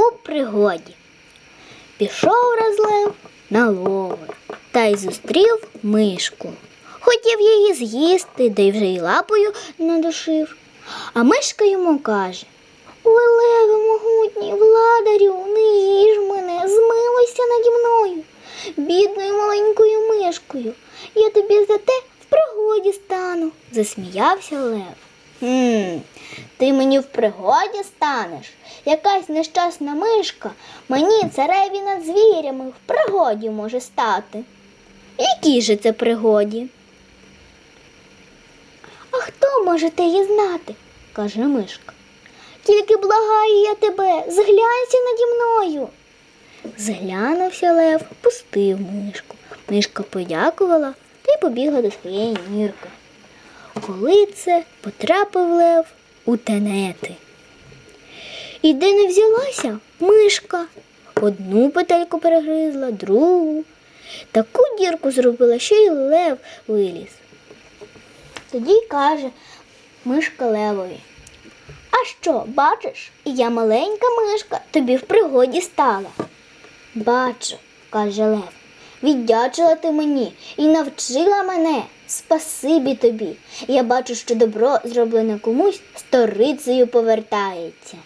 у пригоді. Пішов раз лев на лови та й зустрів мишку. Хотів її з'їсти, да й вже й лапою надушив. А мишка йому каже Ой, леве могутній, владарю, не їж мене, змилуйся наді мною, бідною маленькою мишкою. Я тобі за те в пригоді стану, засміявся лев. Хм, ти мені в пригоді станеш? Якась нещасна мишка мені цареві над звірями в пригоді може стати. Якій же це пригоді? А хто може те її знати? каже мишка. Тільки благаю я тебе, зглянься наді мною. Зглянувся лев, пустив мишку. Мишка подякувала та й побігла до своєї нірки. Коли це потрапив лев у тенети. І де не взялася мишка. Одну петельку перегризла, другу. Таку дірку зробила, що й лев виліз. Тоді каже мишка левові. А що, бачиш, я маленька мишка тобі в пригоді стала. Бачу, каже Лев, віддячила ти мені і навчила мене. Спасибі тобі. Я бачу, що добро, зроблене комусь, сторицею повертається.